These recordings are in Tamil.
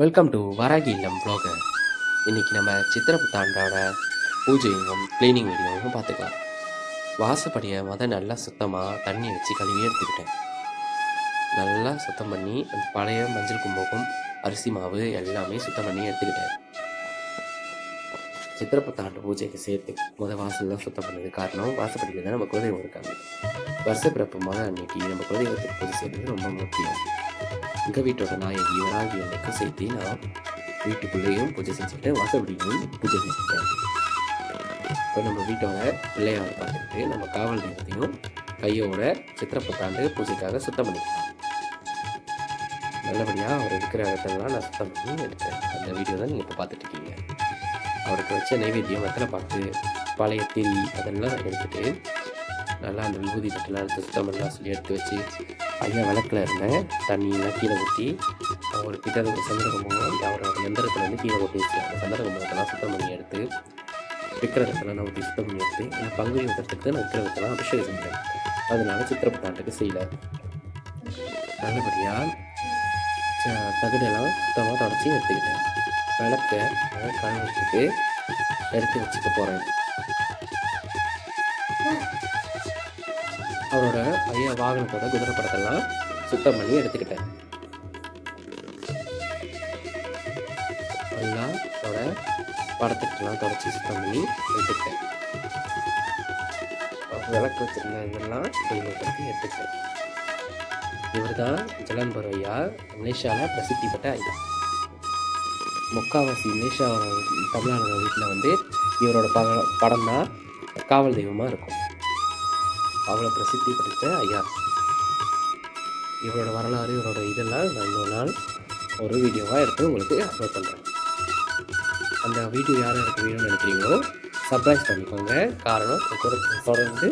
வெல்கம் டு வராகி இல்லம் ப்ளாகர் இன்னைக்கு நம்ம சித்திர புத்தாண்டோட பூஜையும் க்ளீனிங் வீடியோவும் பார்த்துக்கலாம். வாசப்படியை மொதல் நல்லா சுத்தமாக தண்ணி வச்சு கழுவி எடுத்துக்கிட்டேன். நல்லா சுத்தம் பண்ணி அந்த பழைய மஞ்சள் கும்பகம் அரிசி மாவு எல்லாமே சுத்தம் பண்ணி எடுத்துக்கிட்டேன். சித்திரப்பத்தாண்டு பூஜைக்கு சேர்த்து முத வாசல்லாம் சுத்தம் பண்ணது. காரணம் வாசப்படியில் தான் நம்ம குலதெய்வம் இருக்காங்க. வருஷ பிறப்பு முத அன்னைக்கு நம்ம குலதெய்வத்துக்கு பூஜை செய்கிறது ரொம்ப முக்கியம். எங்கள் வீட்டோட நாயகி வராகி அன்னைக்கும் சேர்த்து நான் வீட்டுக்குள்ளேயும் பூஜை செஞ்சுக்கிட்டேன் வாசப்படியிலும் பூஜை செஞ்சுக்கிட்டேன். இப்போ நம்ம வீட்டோட பிள்ளையாவை பார்த்துக்கிட்டு நம்ம காவல் தெய்வத்தையும் கையோட சித்திரப்பத்தாண்டு பூஜைக்காக சுத்தம் பண்ணிக்கலாம். நல்லபடியாக அவர் இருக்கிற இடத்தெல்லாம் நான் சுத்தம் பண்ணி எடுத்தேன். அந்த வீடியோ தான் நீங்கள் இப்போ பார்த்துட்டு இருக்கீங்க. அவருக்கு வச்ச நைவேத்தியம் வெத்தலை பாக்கு பழைய திரி அதெல்லாம் எடுத்துகிட்டு நல்லா அந்த விபூதி தட்டெல்லாம் எடுத்து சுத்தமெல்லாம் சொல்லி எடுத்து வச்சு ஐயா விளக்கில் இருந்தேன் தண்ணியெல்லாம் கீழே ஊற்றி அவர் கிட்ட ஒரு அவரோட எந்திரத்தில் வந்து கீழே கொட்டி வச்சு அந்த சந்திரகும்பத்தெல்லாம் சுத்தம் பண்ணி எடுத்து விக்கிரகத்தெல்லாம் நான் ஊற்றி சுத்தம் பண்ணி எடுத்து ஏன்னா பங்குனி விக்கிரத்துக்கு நான் விக்கிரகத்தெல்லாம் அபிஷேகம் செஞ்சேன் அதனால் சித்திரப்பட்டாட்டுக்கு செய்யலை. நல்லபடியாக தகுடெல்லாம் சுத்தமாக தொடச்சி எடுத்துக்கிட்டேன். விளக்க கழுவிட்டு எடுத்து வச்சுக்க போகிறேன் அவரோட ஐயா வாகனத்தோட குதிரை படத்தெல்லாம் சுத்தம் பண்ணி எடுத்துக்கிட்டேன். எல்லாம் அவரோட படத்துக்கெல்லாம் தொடச்சி சுத்தம் பண்ணி எடுத்துக்கிட்டேன். விளக்கு வச்சிருந்த இதெல்லாம் குடும்பத்துக்கு எடுத்துக்கிட்டேன். இவர் தான் ஜலன்பர் ஐயா மலேசியாவில் பிரசித்தி பெற்ற ஐயா. முக்காவாசி மலேசியா தமிழ்நாடு வீட்டில் வந்து இவரோட ப படம் தான் காவல் தெய்வமாக இருக்கும். அவ்வளோ பிரசித்தி படித்த ஐயா. இவரோட வரலாறு இவரோட இதெல்லாம் நான் இன்னொரு நாள் ஒரு வீடியோவாக எடுத்து உங்களுக்கு அப்லோட் பண்ணுறேன் அந்த வீடியோ யார் யாருக்கு வேணும்னு நினைக்கிறீங்களோ சர்ப்ரைஸ் பண்ணிக்கோங்க. காரணம் தொடர்ந்து தொடர்ந்து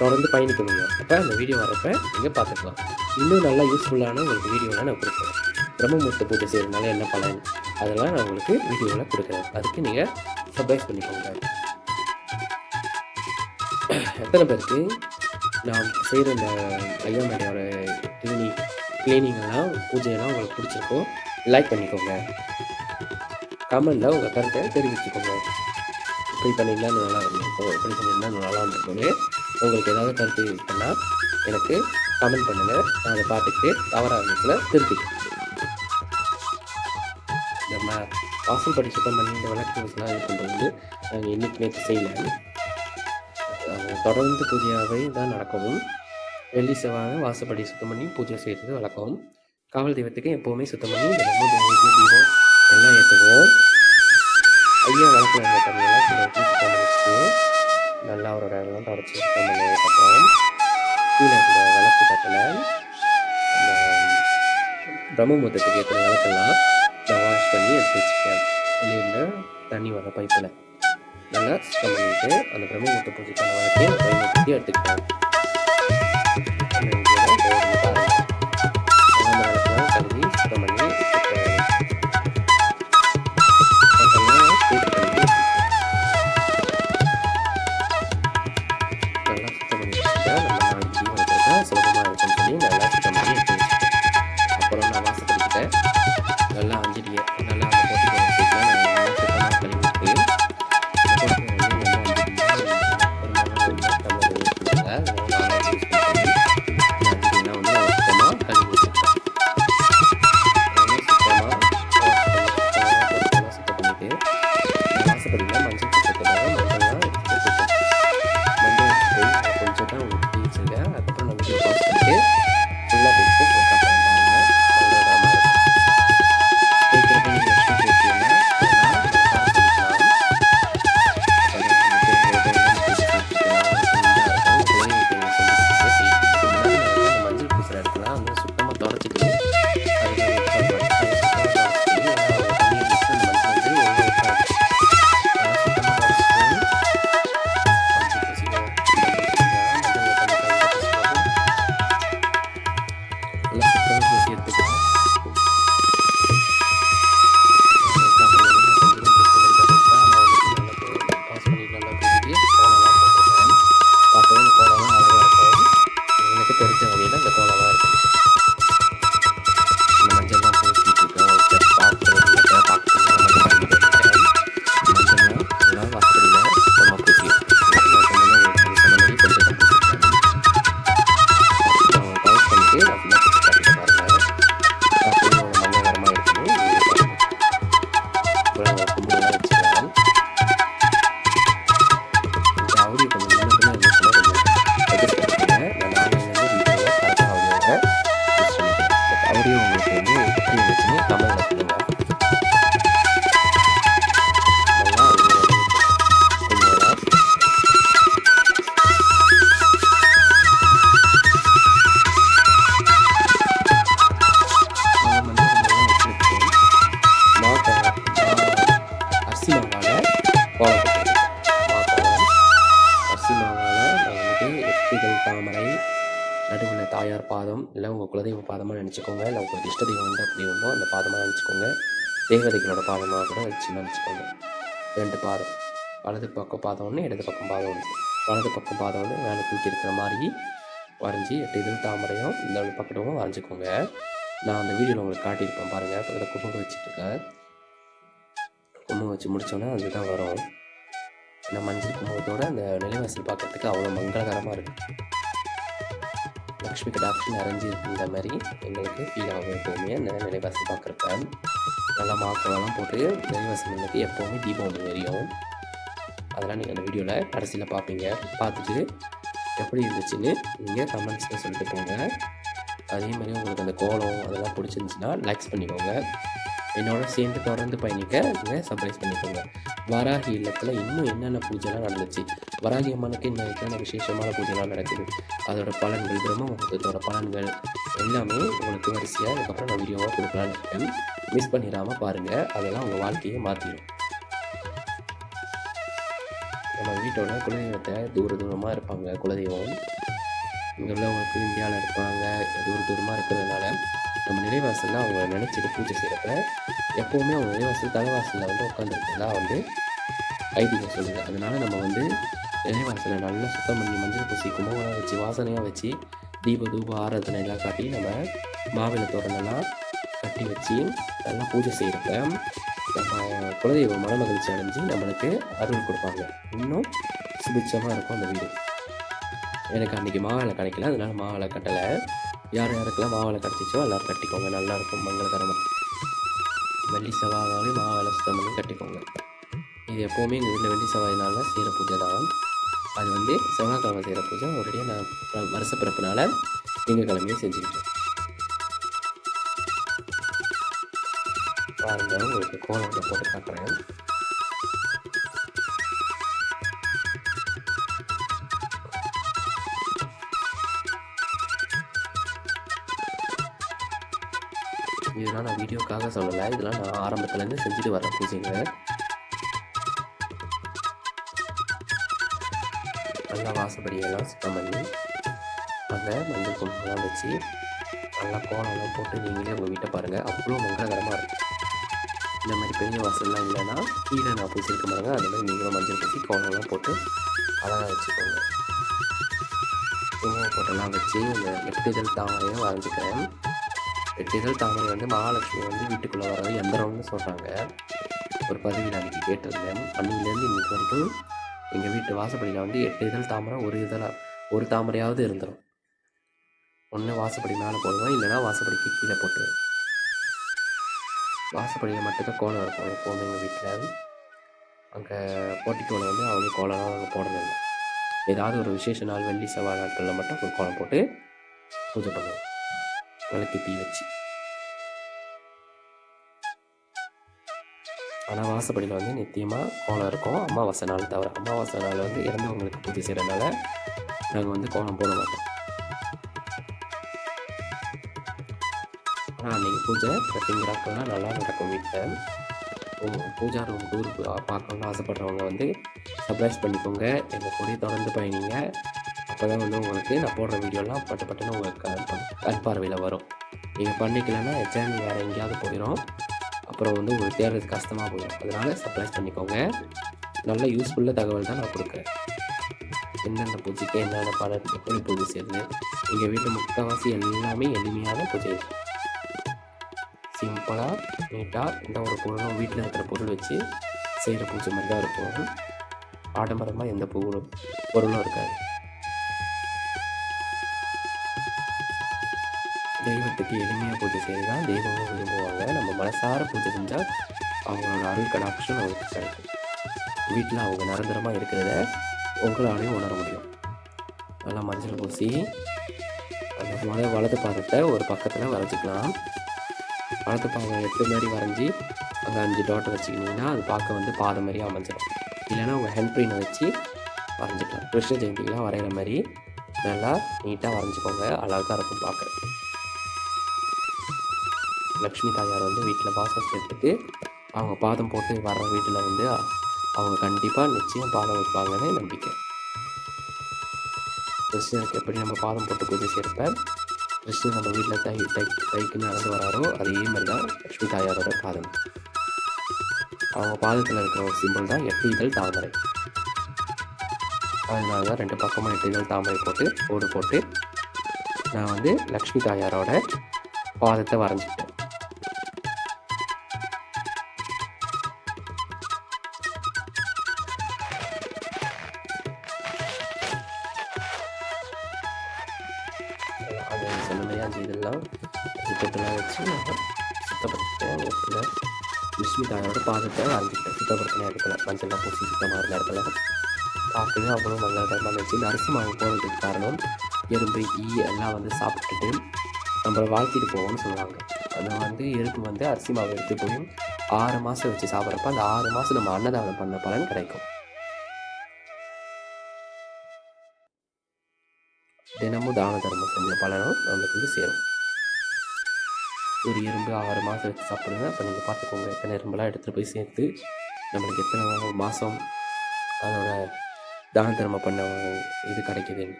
தொடர்ந்து பயணிக்க முடியும் அப்போ அந்த வீடியோ வரப்போ நீங்கள் பார்த்துக்கலாம். இன்னும் நல்லா யூஸ்ஃபுல்லான உங்களுக்கு வீடியோலாம் நான் கொடுக்குறேன். பிரம்மமுத்த பூஜை செய்கிறதுனால என்ன பலன்? அதெல்லாம் நான் உங்களுக்கு வீடியோவில் கொடுக்குறேன். அதுக்கு நீங்கள் சர்ப்ரைஸ் பண்ணிக்கோங்க. எத்தனை பேருக்கு நான் செய்கிற இந்த ஐயாமலையோட மேடையோட கிளீனிங்லாம் பூஜையெல்லாம் உங்களுக்கு பிடிச்சிருக்கோ லைக் பண்ணிக்கோங்க. கமெண்டில் உங்கள் கருத்தை தெரிவிச்சுக்கோங்க. இப்படி பண்ணியிருந்தா நல்லா இருந்திருக்கும். இப்படி பண்ணியிருந்தா நல்லா இருந்திருக்கும்னு உங்களுக்கு ஏதாவது கருத்து பண்ணால் எனக்கு கமெண்ட் பண்ணுங்கள் நான் அதை பார்த்துட்டு தவறாக இருந்துச்சுன்னா திருத்திக்கிறேன். வாசல் படி சுத்தம் பண்ணி இந்த வழக்கு வச்சுலாம் இது நாங்கள் இன்னைக்கு நேற்று செய்யலை. தொடர்ந்து பூஜையாகவே தான் நடக்கவும் வெள்ளி செவ்வாய் வாசப்படி சுத்தம் பண்ணி பூஜை செய்கிறது வழக்கம். காவல் தெய்வத்துக்கு எப்போவுமே சுத்தம் பண்ணி தினமும் நம்ம தெய்வம் தீபம் எல்லாம் ஏற்றுவோம். ஐயா வழக்கில் இருந்த தண்ணியெல்லாம் சில சுத்தம் பண்ணி நல்லா அவரோட எல்லாம் தொடச்சி சுத்தம் பண்ணதுக்கப்புறம் கீழே இருந்த விளக்கு தட்டில் அந்த பிரம்மபுத்தத்துக்கு ஏற்ற விளக்கெல்லாம் நான் பண்ணி எடுத்து வச்சுக்கேன் வெளியிருந்த தண்ணி வர பைப்பில் நல்லா சுத்தம் பண்ணிட்டு அந்த பிரம்மபுத்த பூஜைக்கான வழக்கையும் நான் பயன்படுத்தி எடுத்துக்கிட்டேன். கழுவி சுத்தம் பண்ணி நல்லா சுத்தம் பண்ணி நம்ம சுலபமாக சொல்லி நல்லா சுத்தம் பண்ணி எடுத்து அப்புறம் நான் வாசப்படிக்கிட்டேன். நல்லா அஞ்சடியை உங்களுக்கு இஷ்ட தெய்வம் வந்து அப்படி ஒன்றும் அந்த பாதமாக நினச்சிக்கோங்க. தேவதைகளோட பாதமாக கூட வச்சு நினச்சிக்கோங்க. ரெண்டு பாதம். வலது பக்கம் பாதம் ஒன்று இடது பக்கம் பாதம் ஒன்று. வலது பக்கம் பாதம் வந்து மேலே தூக்கி இருக்கிற மாதிரி வரைஞ்சி எட்டு இதில் தாமரையும் இந்த ஒரு வரைஞ்சிக்கோங்க. நான் அந்த வீடியோவில் உங்களுக்கு காட்டியிருப்பேன் பாருங்கள் பக்கத்தில் கும்பம் வச்சுட்ருக்கேன் கும்பம் வச்சு முடித்தோன்னே அதுதான் வரும். இந்த மஞ்சள் குங்குமத்தோட அந்த நிலைவாசல் பார்க்குறதுக்கு அவ்வளோ மங்களகரமாக இருக்குது. லக்ஷ்மி கடாட்சி நிறைஞ்சி இருக்கிற மாதிரி எங்களுக்கு ஃபீல் ஆகும் எப்போவுமே அந்த நிலைவாசல் பார்க்குறப்ப நல்லா மாக்கெல்லாம் போட்டு நிலைவாசல் எங்களுக்கு எப்போவுமே தீபம் ஒன்று எரியும் அதெல்லாம் நீங்கள் அந்த வீடியோவில் கடைசியில் பார்ப்பீங்க. பார்த்துட்டு எப்படி இருந்துச்சுன்னு நீங்கள் கமெண்ட்ஸில் சொல்லிட்டு போங்க. அதே மாதிரி உங்களுக்கு அந்த கோலம் அதெல்லாம் பிடிச்சிருந்துச்சின்னா லைக்ஸ் பண்ணிக்கோங்க. என்னோட சேர்ந்து தொடர்ந்து பயணிக்க நீங்கள் சர்ப்ரைஸ் பண்ணிக்கோங்க வராகி இல்லத்தில் இன்னும் என்னென்ன பூஜைலாம் நடந்துச்சு? வராகி அம்மனுக்கு இன்னும் என்னென்ன விசேஷமான பூஜைலாம் நடக்குது? அதோட பலன்கள் பிரம்ம முகூர்த்தத்தோட பலன்கள் எல்லாமே உங்களுக்கு வரிசையாக அதுக்கப்புறம் நான் வீடியோவாக கொடுக்கலான்னு இருக்கேன். மிஸ் பண்ணிடாமல் பாருங்கள் அதெல்லாம் உங்கள் வாழ்க்கையை மாற்றிடும் நம்ம வீட்டோட குலதெய்வத்தை தூர தூரமாக இருப்பாங்க குலதெய்வம். இங்கே உள்ளவங்களுக்கு இந்தியாவில் இருப்பாங்க. தூர தூரமாக இருக்கிறதுனால நம்ம நிலைவாசலில் அவங்க நினச்சிட்டு பூஜை செய்கிறப்ப எப்போவுமே அவங்க நிலைவாசல் தலைவாசலில் வந்து உட்காந்துருக்கிறதா வந்து ஐதீகம் சொல்லுது. அதனால் நம்ம வந்து நிலைவாசலை நல்லா சுத்தம் பண்ணி மஞ்சள் பூசி கும்பகோணம் வச்சு வாசனையாக வச்சு தீப தூப ஆராதனை எல்லாம் காட்டி நம்ம மாவிளை தோரணெல்லாம் கட்டி வச்சு நல்லா பூஜை செய்கிறப்ப நம்ம குலதெய்வ மனமகிழ்ச்சி அடைஞ்சு நம்மளுக்கு அருள் கொடுப்பாங்க. இன்னும் சுபிட்சமாக இருக்கும் அந்த வீடு. எனக்கு அன்றைக்கி மாவிளை கிடைக்கல அதனால் மாவிளை கட்டலை. யார் யாருக்கெல்லாம் மாவிளை கிடச்சிச்சோ எல்லோரும் கட்டிக்கோங்க. நல்லாயிருக்கும் மங்களகரமாக வெள்ளி செவ்வாய் மாவிளை சுத்தம் பண்ணி கட்டிக்கோங்க. இது எப்போவுமே எங்கள் வீட்டில் வெள்ளி செவ்வாய் நாளில் செய்கிற பூஜை தான். அது வந்து செவ்வாய்க்கிழமை செய்கிற பூஜை. ஒரேடியாக நான் வருஷ பிறப்புனால திங்கக்கிழமையும் செஞ்சுக்கிட்டேன். பாருங்க உங்களுக்கு கோலம் போட்டு காட்டுறேன். இதெல்லாம் நான் வீடியோக்காக சொல்லலை. இதெல்லாம் நான் ஆரம்பத்துலேருந்து செஞ்சுட்டு வரேன் பூஜைங்க நல்லா வாசப்படியெல்லாம் சுத்தம் பண்ணி அந்த மஞ்சள் குங்குமம்லாம் வச்சு நல்லா கோலம்லாம் போட்டு நீங்களே உங்கள் வீட்டை பாருங்கள் அவ்வளோ மங்களகரமாக இருக்கும். இந்த மாதிரி பெரிய வாசல்லாம் இல்லைன்னா கீழே நான் பூசிருக்க பாருங்க அது மாதிரி நீங்களும் மஞ்சள் பூசி கோலம்லாம் போட்டு அழகாக வச்சுக்கோங்க. குங்குமம் போட்டெல்லாம் வச்சு இந்த எட்டுதல் தாமரையும் வரைஞ்சிக்கிறேன். எட்டுதல் தாமரை வந்து மகாலட்சுமி வந்து வீட்டுக்குள்ளே வர்றது எந்திரம்னு சொல்கிறாங்க ஒரு பதிவில் அன்றைக்கி கேட்டிருந்தேன். அன்னிலேருந்து இன்னைக்கு வரைக்கும் எங்கள் வீட்டு வாசப்படியில் வந்து எட்டு இதழ் தாமரை ஒரு இதழாக ஒரு தாமரையாவது இருந்துடும் ஒன்று வாசப்படி மேலே போடுவேன் இல்லைனா வாசப்படிக்கு கீழே போட்டுருவேன். வாசப்படியில் மட்டும்தான் கோலம் இருக்கும் எப்போவுமே எங்கள் வீட்டில். அங்கே போட்டிக்கோளம் வந்து அவங்க கோலம்லாம் அவங்க போடுறதில்ல. ஏதாவது ஒரு விசேஷ நாள் வெள்ளி செவ்வாய் நாட்களில் மட்டும் ஒரு கோலம் போட்டு பூஜை பண்ணுவோம். விளக்கு தீ வச்சு. ஆனால் வாசப்படியில் வந்து நித்தியமாக கோலம் இருக்கும். அமாவாசை நாள் தவிர அமாவாசை நாள் வந்து இறந்தவங்களுக்கு பூஜை செய்கிறனால நாங்கள் வந்து கோலம் போட மாட்டோம். ஆனால் அன்றைக்கி பூஜை பிரத்திங்கிறாக்கெல்லாம் நல்லா நடக்கும் வீட்டில் பூஜா ரூம் டூர் பார்க்கணும்னு ஆசைப்படுறவங்க வந்து சர்ப்ரைஸ் பண்ணிக்கோங்க. எங்கள் கூட தொடர்ந்து பயணிங்க. அப்போ தான் வந்து உங்களுக்கு நான் போடுற வீடியோலாம் பட்டு பட்டுன்னு உங்களுக்கு கண் பார்வையில் வரும். நீங்கள் பண்ணிக்கலன்னா சேனல் வேறு எங்கேயாவது போயிடும் அப்புறம் வந்து உங்களுக்கு தேடுறது கஷ்டமாக போயிடும் அதனால் சப்ளைஸ் பண்ணிக்கோங்க. நல்ல யூஸ்ஃபுல்லாக தகவல் தான் நான் கொடுக்குறேன். என்னென்ன பூஜைக்கு என்னென்ன படம் எப்படி பூஜை செய்யுது எங்கள் வீட்டில் முக்கால்வாசி எல்லாமே எளிமையான பூஜை. சிம்பிளாக நீட்டாக எந்த ஒரு பொருளும் வீட்டில் இருக்கிற பொருள் வச்சு செய்கிற பூஜை மாதிரி தான் இருக்கும். ஆடம்பரமாக எந்த பொருளும் பொருளும் இருக்காது. தெய்வத்துக்கு எளிமையாக பூஜை செய்தால் தான் தெய்வமும் விரும்புவாங்க நம்ம மனசார பூஜை செஞ்சால் அவங்களோட அருள் கடாட்சம் அவங்களுக்கு கிடைக்கும். வீட்டில் அவங்க நிரந்தரமாக இருக்கிறத உங்களாலையும் உணர முடியும். நல்லா மஞ்சள் பூசி அந்த முத வலது பாதத்தை ஒரு பக்கத்தில் வரைஞ்சிக்கலாம். வலது பாதம் எட்டு மாதிரி வரைஞ்சி அந்த அஞ்சு டாட் வச்சுக்கிட்டிங்கன்னா அது பார்க்க வந்து பாதம் மாதிரி அமைஞ்சிடும். இல்லைன்னா உங்கள் ஹெண்ட் பெயினை வச்சு வரைஞ்சிக்கலாம். கிருஷ்ண ஜெயந்திக்கெலாம் வரைகிற மாதிரி நல்லா நீட்டாக வரைஞ்சிக்கோங்க. அழகாக இருக்கும் பார்க்க லக்ஷ்மி தாயார் வந்து வீட்டில் வாசம் சேர்த்துட்டு அவங்க பாதம் போட்டு வர்ற வீட்டில் வந்து அவங்க கண்டிப்பாக நிச்சயம் பாதம் வைப்பாங்கன்னு நம்பிக்கை. கிறிஸ்டியனுக்கு எப்படி நம்ம பாதம் போட்டு பூஜை சேர்ப்பேன் கிருஷ்ணன் நம்ம வீட்டில் தை தை தைக்கு நடந்து வராரோ அதே மாதிரி தான் லக்ஷ்மி தாயாரோட பாதம். அவங்க பாதத்தில் இருக்கிற ஒரு சிம்பிள் தான் எட்டு இதழ் தாமரை. அதனால தான் ரெண்டு பக்கமும் எட்டு இதழ் தாமரை போட்டு ஓடு போட்டு நான் வந்து லக்ஷ்மி தாயாரோட பாதத்தை வரைஞ்சிட்டேன். ஒரு தாயோட பாதத்தை வரைஞ்சிக்கிட்டேன் சுத்தப்படுத்தின இடத்துல மஞ்சள்லாம் பூசி சுத்தமாக இருந்த இடத்துல பார்க்கவே அவ்வளோ மங்களகரமாக இருந்துச்சு. இந்த அரிசி மாவு போகிறதுக்கு காரணம் எறும்பு ஈ எல்லாம் வந்து சாப்பிட்டுட்டு நம்மளை வாழ்த்திட்டு போவோம்னு சொல்லுவாங்க. அதை வந்து எறும்பு வந்து அரிசி மாவு எடுத்து போய் ஆறு மாதம் வச்சு சாப்பிட்றப்ப அந்த ஆறு மாதம் நம்ம அன்னதானம் பண்ண பலன் கிடைக்கும். தினமும் தான தர்மம் செஞ்ச பலனும் நம்மளுக்கு வந்து சேரும். ஒரு எறும்பு ஆறு மாதம் வச்சு சாப்பிடுங்க. அப்போ நீங்கள் பார்த்துக்கோங்க. எத்தனை எறும்பெல்லாம் எடுத்துகிட்டு போய் சேர்த்து நம்மளுக்கு எத்தனை மாதம் அதோட தான தர்மம் பண்ண இது கிடைக்குதுன்னு.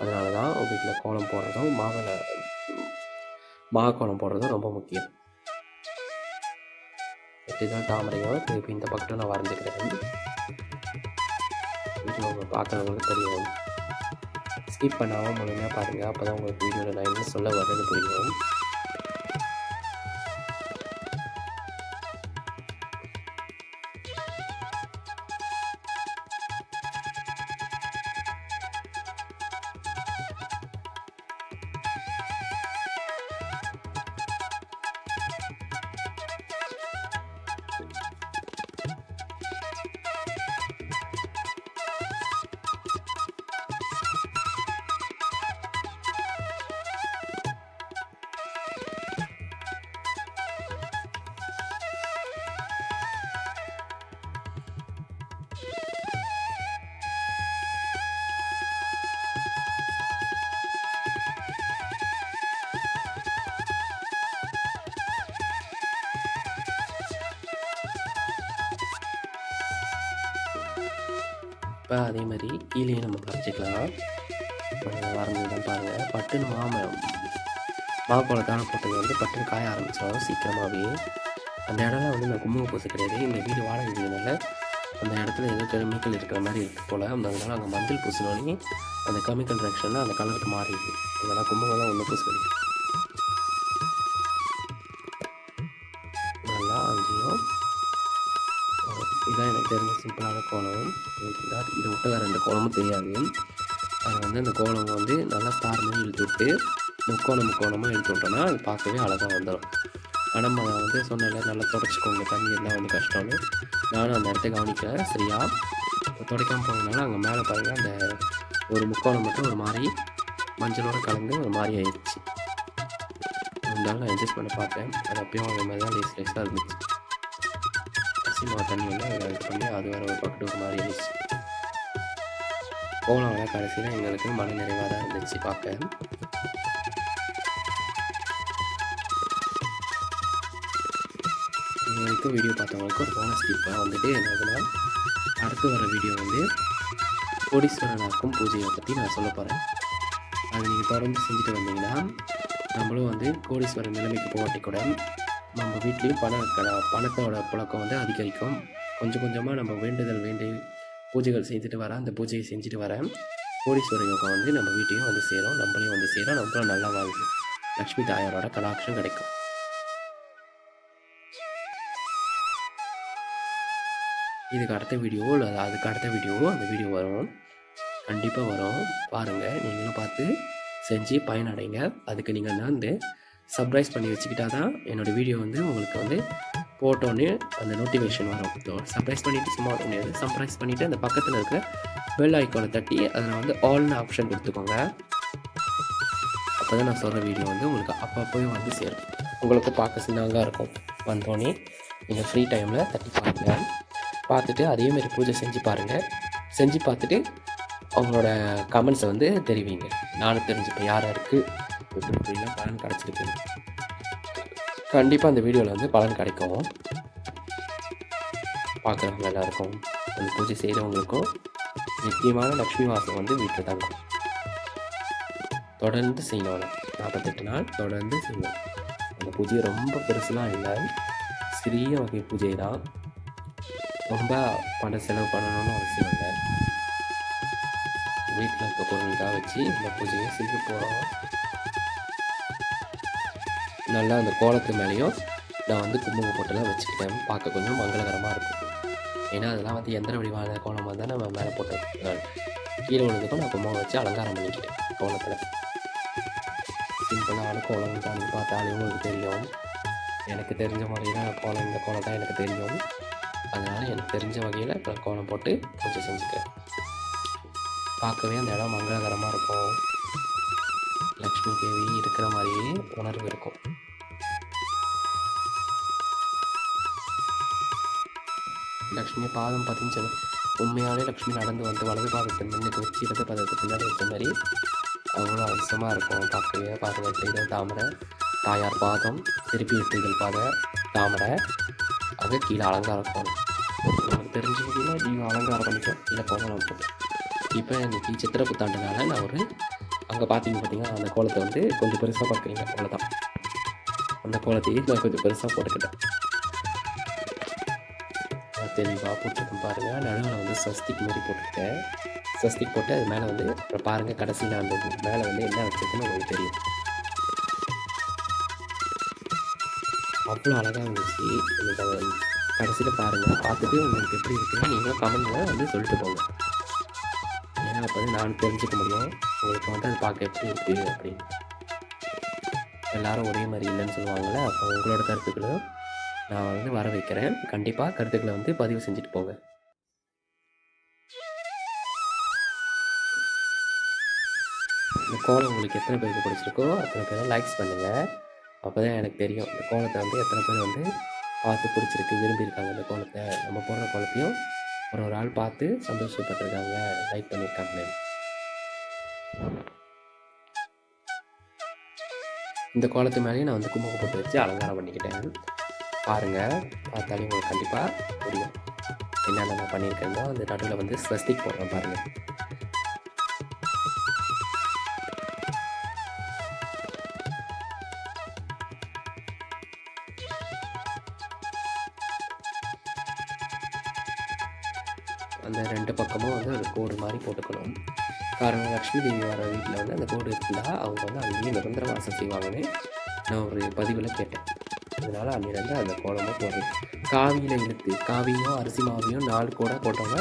அதனால தான் வீட்டில் கோலம் போடுறதும் மாவில் மா கோலம் போடுறதும் ரொம்ப முக்கியம். எட்டு தாமரையோ தாமரையும் திருப்பி இந்த பக்கத்தில் நான் வரைஞ்சிக்கிறேன். வீட்டில் உங்களை பார்க்குறவங்களுக்கு தெரியும். ஸ்கிப் பண்ணாமல் முழுமையாக பாருங்கள் அப்போ தான் உங்களுக்கு வீடியோவில் நான் என்ன சொல்ல வர்றது புரியும். இப்போ அதே மாதிரி கீழே நம்ம வரைச்சிக்கலாம் வரைஞ்சதான் பாருங்கள் பட்டுன்னு மாமரம் மாப்பழத்தான போட்டது வந்து பட்டுன்னு காய ஆரம்பித்தோம் சீக்கிரமாகவே அந்த இடம்லாம் வந்து நான் கும்பகம் பூசை கிடையாது. இந்த வீடு வாடகை வீடுனால அந்த இடத்துல ஏதோ கெமிக்கல் இருக்கிற மாதிரி இருக்கு போல். அதனால அங்கே மஞ்சள் பூசினோடனே அந்த கெமிக்கல் ரியாக்ஷனில் அந்த கலருக்கு மாறிடுது. இதெல்லாம் தான் ஒன்றும் பூச கிடையாது தெரிஞ்ச சிம்பிளான கோலம் இதை விட்டு வேறு ரெண்டு கோலமும் தெரியாது. அது வந்து அந்த கோலம் வந்து நல்லா ஸ்டார் இழுத்து விட்டு முக்கோணம் முக்கோணமாக இழுத்து விட்டோம்னா அது பார்க்கவே அழகாக வந்துடும் ஆனால் நம்ம வந்து சொன்னல நல்லா தொடச்சிக்கோங்க. தண்ணி எல்லாம் வந்து கஷ்டம்னு. நானும் அந்த இடத்த கவனிக்கல. சரியா? துடைக்காமல் போனதுனால அங்கே மேலே பாருங்கள் அந்த ஒரு முக்கோணம் மட்டும் ஒரு மாதிரி மஞ்சளோட கலந்து ஒரு மாதிரி ஆயிடுச்சு இருந்தாலும் நான் அட்ஜஸ்ட் பண்ண பார்த்தேன். அது அப்பயும் அதே மாதிரி தான் லேஸ் லேஸாக இருந்துச்சு. அரிசி தண்ணி வந்து அதில் இது பண்ணி அது வேறு ஒரு பக்கத்து ஒரு மாதிரி இருந்துச்சு. கோலம் வேலை கடைசியில் எங்களுக்கு மன நிறைவாக தான் இருந்துச்சு பார்க்க. எங்களுக்கு வரைக்கும் வீடியோ பார்த்தவங்களுக்கு ஒரு போனஸ் டிப்பாக வந்துட்டு என்னதுன்னா அடுத்து வர வீடியோ வந்து கோடீஸ்வரனாக்கும் பூஜையை பற்றி நான் சொல்ல போகிறேன் அது நீங்கள் தொடர்ந்து செஞ்சுட்டு வந்தீங்கன்னா நம்மளும் வந்து கோடீஸ்வரன் நிலைமைக்கு போகாட்டி கூட நம்ம வீட்லேயும் பண க- பணத்தோட புழக்கம் வந்து அதிகரிக்கும். கொஞ்சம் கொஞ்சமாக நம்ம வேண்டுதல் வேண்டி பூஜைகள் செஞ்சுட்டு வர அந்த பூஜையை செஞ்சுட்டு வர கோடீஸ்வர யோகம் வந்து நம்ம வீட்டையும் வந்து சேரும் நம்மளையும் வந்து சேரும் நம்மளும் நல்லா வாழ்வு லக்ஷ்மி தாயாரோட கடாட்சம் கிடைக்கும். இதுக்கு அடுத்த வீடியோ இல்லை அதுக்கு அடுத்த வீடியோ அந்த வீடியோ வரும். கண்டிப்பாக வரும். பாருங்கள் நீங்களும் பார்த்து செஞ்சு பயனடைங்க. அதுக்கு நீங்கள் வந்து சப்ரைஸ் பண்ணி வச்சுக்கிட்டா தான் என்னோடய வீடியோ வந்து உங்களுக்கு வந்து போட்டோன்னே அந்த நோட்டிஃபிகேஷன் வரும். சப்ரைஸ் பண்ணிவிட்டு சும்மா முடியாது சப்ரைஸ் பண்ணிவிட்டு அந்த பக்கத்தில் இருக்கிற பெல் ஐக்கானை தட்டி அதில் வந்து ஆல்னு ஆப்ஷன் கொடுத்துக்கோங்க. அப்போ தான் நான் சொல்கிற வீடியோ வந்து உங்களுக்கு அப்பப்போயும் வந்து சேரும். உங்களுக்கு பார்க்க சின்னதாக இருக்கும். வந்தோடனே நீங்கள் ஃப்ரீ டைமில் தட்டி பாருங்கள் பார்த்துட்டு அதேமாரி பூஜை செஞ்சு பாருங்கள் செஞ்சு பார்த்துட்டு அவங்களோட கமெண்ட்ஸை வந்து தெரிவிங்க. நானும் தெரிஞ்சுப்பேன் யார் யாருக்கு எப்படி பலன் கிடச்சிருக்கு. கண்டிப்பாக அந்த வீடியோவில் வந்து பலன் கிடைக்கும். பார்க்குறவங்க எல்லாருக்கும் அந்த பூஜை செய்கிறவங்களுக்கும் நிச்சயமான லக்ஷ்மி வாசம் வந்து வீட்டில் தங்கும் தொடர்ந்து செய்யணும். நாற்பத்தெட்டு நாள் தொடர்ந்து செய்யணும். அந்த பூஜை ரொம்ப பெருசுலாம் இல்லை. சிறிய வகை பூஜை தான். ரொம்ப பண செலவு பண்ணணும்னு அவசியம் இல்லை. வீட்டில் இருக்க பொருளுக்காக வச்சு இந்த பூஜையை செய்ய போகிறோம் நல்லா அந்த கோலத்து மேலேயும் நான் வந்து குங்குமம் போட்டுலாம் வச்சுக்கிட்டேன். பார்க்க கொஞ்சம் மங்களகரமாக இருக்கும். ஏன்னா அதெல்லாம் வந்து எந்திர வடிவான கோலமாக தான் நம்ம மேலே போட்டு கீழே விழுந்துக்கும் நான் குங்குமம் வச்சு அலங்காரம் பண்ணிக்கிட்டேன் கோலத்தில். சிம்பிளான கோலம் தான் பார்த்தாலே உங்களுக்கு தெரியும். எனக்கு தெரிஞ்ச முறையில் கோலம் இந்த கோலம் தான் எனக்கு தெரியும். அதனால் எனக்கு தெரிஞ்ச வகையில் நான் கோலம் போட்டு கொஞ்சம் செஞ்சுக்கிறேன். பார்க்கவே அந்த இடம் மங்களகரமாக இருக்கும். லக்ஷ்மி தேவி இருக்கிற மாதிரியே உணர்வு இருக்கும். லக்ஷ்மி பாதம் பதிஞ்சது உண்மையாலே லக்ஷ்மி நடந்து வந்து வலது பாதத்தை முன்னுக்கு வச்சு இடது பாதத்தை பின்னாடி வச்ச மாதிரி அவ்வளோ அவசியமாக இருக்கும். பார்க்கவே பார்வை தாமரை. தாயார் பாதம் திருப்பி எட்டுகள் பாத தாமரை. அது கீழே அலங்காரம் போகணும். நமக்கு தெரிஞ்சதுல நீங்கள் அலங்காரம் பண்ணிக்கோ இல்லை போகணும் இப்போ இன்னைக்கு சித்திரை புத்தாண்டுனால நான் ஒரு அங்கே பார்த்தீங்க பார்த்தீங்கன்னா அந்த கோலத்தை வந்து கொஞ்சம் பெருசாக பார்க்குறீங்க. அவ்வளோதான் அந்த கோலத்தையே நான் கொஞ்சம் பெருசாக போட்டுக்கிட்டேன். தெளிவாக போட்டிருக்கேன் பாருங்கள் நடுவில் வந்து சஸ்திக் மாதிரி போட்டிருக்கேன். சஸ்திக் போட்டு அது மேலே வந்து அப்புறம் பாருங்கள் கடைசியில் அந்த மேலே வந்து என்ன வச்சதுன்னு உங்களுக்கு தெரியும். அவ்வளோ அழகாக இருந்துச்சு. எனக்கு அதை கடைசியில் பாருங்கள் பார்த்துட்டு உங்களுக்கு எப்படி இருக்குன்னு நீங்களும் கமெண்ட்டில் வந்து சொல்லிட்டு போங்க. ஏன்னா அப்போ தான் நான் தெரிஞ்சுக்க முடியும். உங்களுக்கு வந்து அது பார்க்க எப்படி இருக்குது அப்படின்னு. எல்லாரும் ஒரே மாதிரி இல்லைன்னு சொல்லுவாங்கள்ல அப்போ உங்களோட கருத்துக்களும் நான் வந்து வர வைக்கிறேன். கண்டிப்பாக கருத்துக்களை வந்து பதிவு செஞ்சுட்டு போங்க. இந்த கோலம் உங்களுக்கு எத்தனை பேருக்கு பிடிச்சிருக்கோ அத்தனை பேரும் லைக்ஸ் பண்ணுங்கள் அப்போ தான் எனக்கு தெரியும் இந்த கோலத்தை வந்து எத்தனை பேர் வந்து பார்த்து பிடிச்சிருக்கு விரும்பியிருக்காங்க இந்த கோலத்தை. நம்ம போடுற கோலத்தையும் ஒரு ஒரு ஆள் பார்த்து சந்தோஷப்பட்டிருக்காங்க. லைக் பண்ணியிருக்காங்க இந்த கோலத்து மேலேயும் நான் வந்து குங்குமம் போட்டு வச்சு அலங்காரம் பண்ணிக்கிட்டேன். பாருங்கள் பார்த்தாலே உங்களுக்கு கண்டிப்பாக புரியும். என்னென்ன நான் பண்ணியிருக்கேன்னா அந்த நடுவில் வந்து ஸ்வஸ்திக் போடுறேன் பாருங்கள் அந்த ரெண்டு பக்கமும் வந்து ஒரு கோடு மாதிரி போட்டுக்கணும். காரணம் லக்ஷ்மி தேவி வர வீட்டில் வந்து அந்த கோடு இருந்தால் அவங்க வந்து அங்கேயும் நிரந்தர வாசம் செய்வாங்கன்னு நான் ஒரு பதிவில் கேட்டேன். அதனால் அன்னிலேருந்து அந்த கோலமும் போடுறது காவியில் இழுத்து காவியும் அரிசி மாவையும் நாலு கோடாக போட்டோம்னா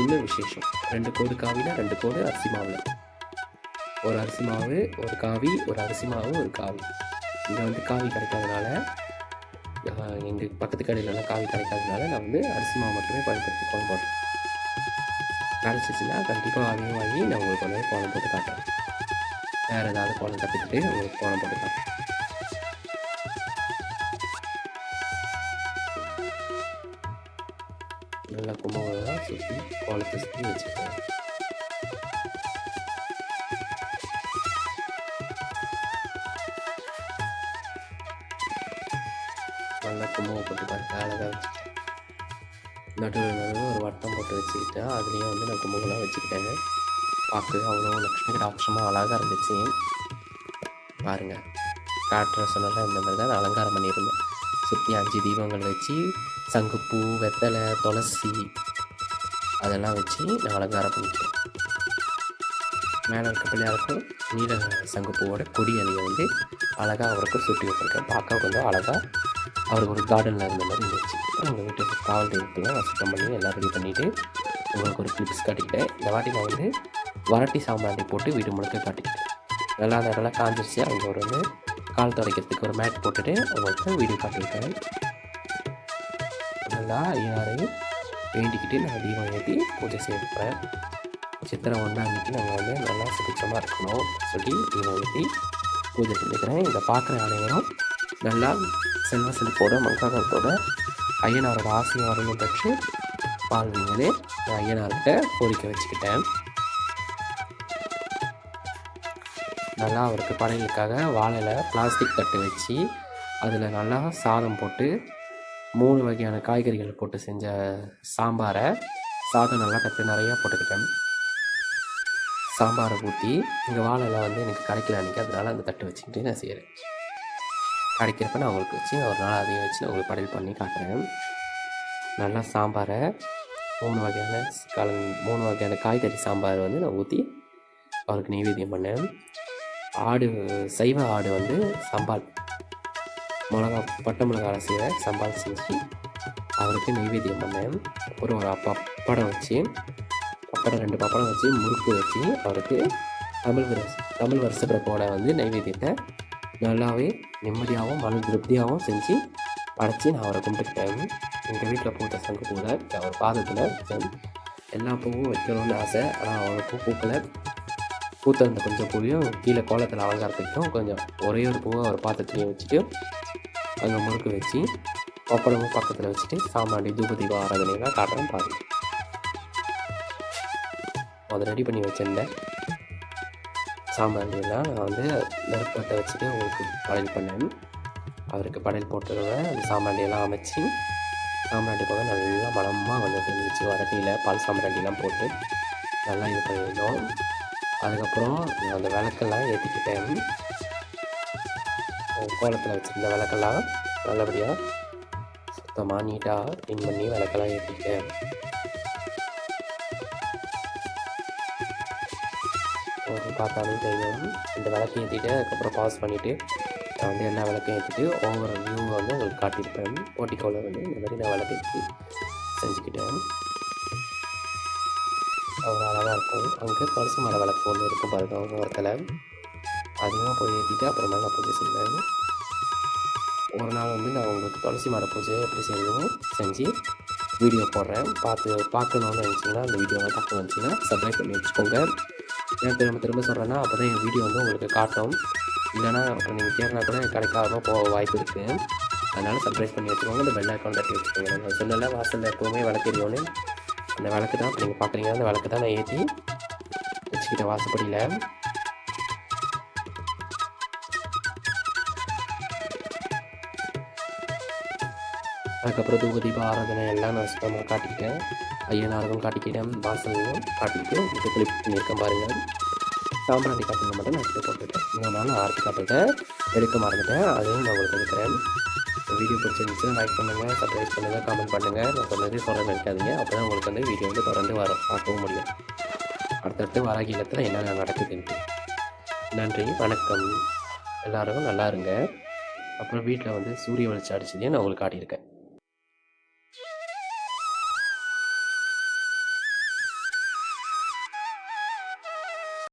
இன்னும் விசேஷம். ரெண்டு கோடு காவியில் ரெண்டு கோடு அரிசி மாவில். ஒரு அரிசி மாவு ஒரு காவி ஒரு அரிசி மாவு ஒரு காவி. இங்கே வந்து காவி கிடைக்காதனால எங்கள் பக்கத்து கடையிலலாம் காவி கிடைக்காதனால நான் வந்து அரிசி மாவு மட்டுமே பயன்படுத்தி கோலம் போட்டேன் கிடச்சிச்சின்னா கண்டிப்பாக அதையும் வாங்கி நான் உங்களுக்கு வந்து கோலம் போட்டு காட்டுறேன். வேறு ஏதாவது கோலம் கற்றுக்கிட்டு உங்களுக்கு கோலம் போட்டு காட்டுறேன். கோலத்தை நல்லா கும்பம் போட்டு பாருங்க அழகாக வச்சுட்டேன் நடுவில் நடுவில் ஒரு வட்டம் போட்டு வச்சுக்கிட்டேன். அதுலேயும் வந்து நான் கும்பகுலாம் வச்சுக்கிட்டேங்க பார்க்க அவ்வளோ லக்ஷ்மி கடாட்சமாக அழகாக இருந்துச்சு பாருங்கள் காட்டுற சொன்னால இந்த மாதிரி தான் நான் அலங்காரம் பண்ணியிருந்தேன் சுற்றி அஞ்சு தீபங்கள் வச்சு சங்குப்பூ வெத்தலை துளசி அதெல்லாம் வச்சு நான் அலங்காரம் பண்ணிக்கிறேன். மேலே இருக்க பிள்ளையாருக்கும் நீல சங்குப்பூவோட கொடி அலையை வந்து அழகாக அவருக்கு சுட்டி வச்சுருக்கேன். பார்க்க கொஞ்சம் அழகாக அவருக்கு ஒரு கார்டனில் இருந்த மாதிரி இருந்துச்சு. எங்கள் வீட்டு காவல் தெய்வத்தெல்லாம் சுத்தம் பண்ணி எல்லாம் ரெடி பண்ணிவிட்டு உங்களுக்கு ஒரு கிளிப்ஸ் காட்டிக்கிட்டேன். இந்த வாட்டி நான் வந்து வரட்டி சாமானை போட்டு வீடு முழுக்க காட்டிக்கிட்டேன். நல்லா அந்த இடம்லாம் காஞ்சிருச்சு. அவங்க ஒரு வந்து கால் துடைக்கிறதுக்கு ஒரு மேட் போட்டுட்டு அவங்களுக்கு வீடியோ காட்டியிருக்கேன். நல்லா யாரையும் வேண்டிக்கிட்டு நான் தீபம் ஏற்றி பூஜை செய்யப்படுறேன் சித்திரை ஒன்றா அன்றைக்கி நாங்கள் வந்து நல்லா சுபிச்சமாக இருக்கணும் சொல்லி தீபம் ஏற்றி பூஜை செஞ்சுக்கிறேன். இதை பார்க்குற அனைவரும் நல்லா செல்வ செழிப்போட மங்காகத்தோட ஐயனாரோட ஆசையும் பெற்று வாழ்வீங்கன்னு நான் ஐயனார்கிட்ட கோரிக்கை வச்சுக்கிட்டேன். நல்லா அவருக்கு படையலுக்காக வாழையில் பிளாஸ்டிக் தட்டு வச்சு அதில் நல்லா சாதம் போட்டு மூணு வகையான காய்கறிகள் போட்டு செஞ்ச சாம்பாரை சாதம் நல்லா கற்று நிறையா போட்டுக்கிட்டேன். சாம்பாரை ஊற்றி இங்கே வாழைலாம் வந்து எனக்கு கிடைக்கல அன்றைக்கி அதனால் அந்த தட்டு வச்சுக்கிட்டு நான் செய்கிறேன் கிடைக்கிறப்ப நான் உங்களுக்கு வச்சு ஒரு நாள் அதையும் வச்சு நான் உங்களுக்கு படையல் பண்ணி காட்டுறேன். நல்லா சாம்பாரை மூணு வகையான கலன் மூணு வகையான காய்கறி சாம்பார் வந்து நான் ஊற்றி அவருக்கு நைவேத்தியம் பண்ணேன். ஆடு சைவ ஆடு வந்து சம்பால் மிளகா பட்டை மிளகா செய்கிற சம்பால் செஞ்சு அவருக்கு நைவேத்தியம் பண்ணேன். அப்புறம் ஒரு பப்படம் வச்சு பப்படம் ரெண்டு பப்படம் வச்சு முறுக்கு வச்சு அவருக்கு தமிழ் வருஷ தமிழ் வருஷ பிறப்போட வந்து நைவேத்தியத்தை நல்லாவே நிம்மதியாகவும் மன திருப்தியாகவும் செஞ்சு படைச்சி நான் அவரை கும்பிட்டுக்கிட்டேன். எங்கள் வீட்டில் பூத்த சங்கு பூவில் அவர் பாதத்தில் எல்லா பூவும் வைக்கணும்னு ஆசை. ஆனால் அவர் பூ பூக்களை பூத்த கொஞ்சம் பூவையும் கீழே கோலத்தில் அலங்காரத்துக்கும் கொஞ்சம் ஒரே ஒரு பூவை ஒரு பாத்திரத்துலையும் வச்சுட்டு அங்கே முறுக்கு வச்சு பப்படமும் பக்கத்தில் வச்சுட்டு சாமாண்டி தூப ஆராதனையெல்லாம் காட்டுறோம் காட்டுறேன் பாருங்க அதை ரெடி பண்ணி வச்சிருந்தேன் சாமாண்டியெல்லாம் நான் வந்து நெருப்பத்தை வச்சுட்டு உங்களுக்கு படையல் பண்ணேன். அவருக்கு படையல் போட்டுருவேன். அந்த சாமாண்டியெல்லாம் அமைச்சு சாம்பிராண்டி போக நல்லா மனமாக வந்து இருந்துச்சு வரட்டியில் பால் சாம்பிராண்டிலாம் போட்டு நல்லா இது பண்ணியிருந்தோம் அதுக்கப்புறம் அந்த விளக்கெல்லாம் ஏற்றிக்கிட்டேன் கோலத்தில் வச்சுருந்த விளக்கெல்லாம் நல்லபடியாக சுத்தமாக நீட்டாக க்ளீன் பண்ணி விளக்கெல்லாம் ஏற்றிக்கிட்டேன் பார்த்தாலும் தெரியும். இந்த விளக்கு ஏற்றிட்டு அதுக்கப்புறம் பாஸ் பண்ணிவிட்டு நான் வந்து எல்லா விளக்கையும் ஏற்றிட்டு ஓவர் வியூவை வந்து உங்களுக்கு காட்டியிருப்பேன். போட்டிக்கோவில் வந்து இந்த மாதிரி நான் விளக்கு ஏற்றி செஞ்சுக்கிட்டேன். அவ்வளோ அழகாக இருக்கும். அங்கே பரிசு மலை விளக்கு ஒன்று இருக்கும் பாருங்கள் அவங்க இடத்துல போய் ஏற்றிட்டு அப்புறமா நான் பூஜை செய்வேன். ஒரு நாள் வந்து நான் உங்களுக்கு துளசி மாட பூஜை எப்படி செய்யணும்னு செஞ்சு வீடியோ போடுறேன். பார்த்து பார்க்கணுன்னு நினச்சிங்கன்னா அந்த வீடியோவை பார்க்க வந்துச்சிங்கன்னா சப்ஸ்கிரைப் பண்ணி வச்சுக்கோங்க. ஏன் திரும்ப திரும்ப சொல்கிறேன்னா அப்போ தான் என் வீடியோ வந்து உங்களுக்கு காட்டும். இல்லைன்னா அப்புறம் நீங்கள் தேடினா கூட கிடைக்காம போக வாய்ப்பு இருக்குது அதனால் சப்ஸ்கிரைப் பண்ணி வச்சுக்கோங்க. இந்த பெல் அக்கௌண்ட் தட்டி வச்சுக்கோங்க. நான் சொன்னல வாசலில் எப்போவுமே வளர்க்கறியோன்னு அந்த விளக்கு தான். நீங்கள் பார்க்குறீங்க அந்த விளக்கு தான் நான் ஏற்றி வச்சுக்கிட்டேன் வாசப்படியில். அதுக்கப்புறம் தூபதீப ஆராதனை எல்லாம் நான் சுத்தமாக காட்டிக்கிட்டேன். ஐயனாருக்கும் காட்டிக்கிட்டேன் வாசலையும் காட்டிக்கிட்டு இப்போ கிளிப் பண்ணியிருக்கேன் பாருங்கள் சாம்பிராணி காட்டுங்க மட்டும் நான் எடுத்து போட்டுட்டேன். மூணு நாள் ஆர்த்தி காட்டுட்டேன் எடுக்க மறந்துட்டேன். அதையும் நான் உங்களுக்கு எடுக்கிறேன் வீடியோ பிடிச்சிருந்துச்சுன்னா லைக் பண்ணுங்கள் சப்ஸ்கிரைப் பண்ணுங்கள் கமெண்ட் பண்ணுங்கள் நான் சொன்னதே சொல்ல நினைக்காதீங்க அப்போ தான் உங்களுக்கு வந்து வீடியோ வந்து தொடர்ந்து வரும். பார்க்கவும் முடியும். அடுத்தடுத்து வராகி இல்லத்தில் என்னென்ன நடக்குதுன்ட்டு. நன்றி வணக்கம். எல்லாரும் நல்லா இருங்க. அப்புறம் வீட்டில் வந்து சூரிய வெளிச்சம் அடிச்சதையும் நான் உங்களுக்கு காட்டியிருக்கேன்.